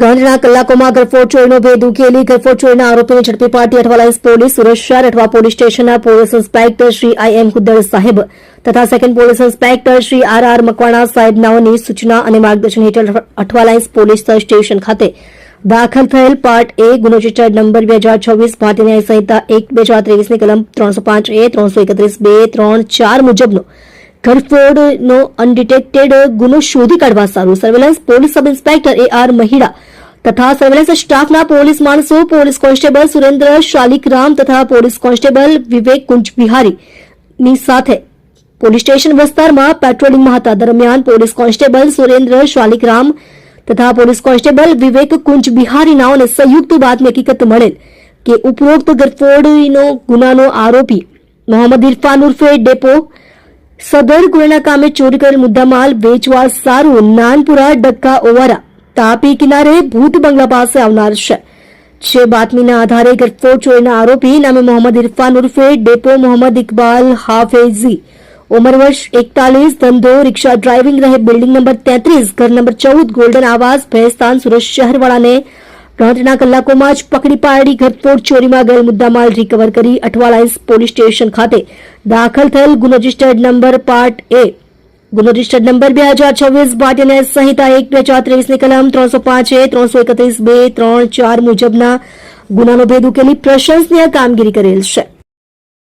ગાંધીના કલાકોમાં ગરફોડ ચોરીનો ભેદ ઉકેલી ગરફોડ ચોરીના આરોપીને ઝડપી પાડતી અઠવાલાઇન્સ પોલીસ સુરત અઠવા પોલીસ સ્ટેશનના police inspector Shri I M Guddar સાહેબ તથા second police inspector Shri R R Makwana સાહેબનાઓની સૂચના અને માર્ગદર્શન હેઠળ અઠવાલાઇન્સ પોલીસ સ્ટેશન ખાતે દાખલ થયેલ પાર્ટ એ ગુનો રજિસ્ટર્ડ નંબર બે હજાર છવ્વીસ ભારતીય ન્યાય સંહિતા એક બે હજાર ત્રેવીસની કલમ ત્રણસો પાંચ એ, ત્રણસો એકત્રીસ બે, ત્રણ ચાર મુજબનો ઘરફોડનો અનડિટેક્ટેડ ગુનો શોધી કાઢવા સારું. Surveillance police sub inspector A R Mahida તથા સર્વેલન્સ સ્ટાફના પોલીસ માણસો, પોલીસ કોન્સ્ટેબલ સુરેન્દ્ર શાલિકરામ તથા પોલીસ કોન્સ્ટેબલ વિવેક કુંજ બિહારીની સાથે પોલીસ સ્ટેશન વિસ્તારમાં પેટ્રોલિંગમાં હતા દરમિયાન પોલીસ કોન્સ્ટેબલ સુરેન્દ્ર શાલિકરામ તથા પોલીસ કોન્સ્ટેબલ વિવેક કુંજ બિહારી નાઓને સંયુક્ત બાતમી હકીકત મળેલ કે ઉપરોક્ત ગરફોડીનો ગુનાનો આરોપી મોહમ્મદ ઇરફાન ઉર્ફે ડેપો સદર ગુનાના કામે ચોરી કરેલ મુદ્દામાલ વેચવા સારું નાનપુરા ડક્કા ઓવારા. તાપી કિનારે ભૂત બંગલા પાસે આવનાર છે. જે બાતમીના આધારે ગરફોડ ચોરીના આરોપી નામે મોહમ્મદ ઇરફાન ઉર્ફે ડેપો મોહમ્મદ ઇકબાલ હાફેઝી. ઉંમર વર્ષ એકતાલીસ, ધંધો, રિક્ષા ડ્રાઇવિંગ રહે બિલ્ડિંગ નંબર તેત્રીસ, ઘર નંબર ચૌદ, ગોલ્ડન આવાસ, ભેસ્તાન સુરત શહેરવાળાને રાત્રિના કલાકોમાં જ પકડી પાડી ઘરફોડ ચોરીમાં ગયેલ મુદ્દામાલ રિકવર કરી અઠવાલાઇન્સ પોલીસ સ્ટેશન ખાતે દાખલ થયેલ ગુનો રજિસ્ટર્ડ નંબર પાર્ટ એ. ગુનો રજિસ્ટર્ડ નંબર બે હજાર છવ્વીસ ભારતીય સંહિતા એક બે હજાર ત્રેવીસની કલમ ત્રણસો પાંચ એ, ત્રણસો એકત્રીસ બે, ત્રણ ચાર મુજબના ગુનાનો ભેદ ઉકેલી પ્રશંસનીય કામગીરી કરેલ છે.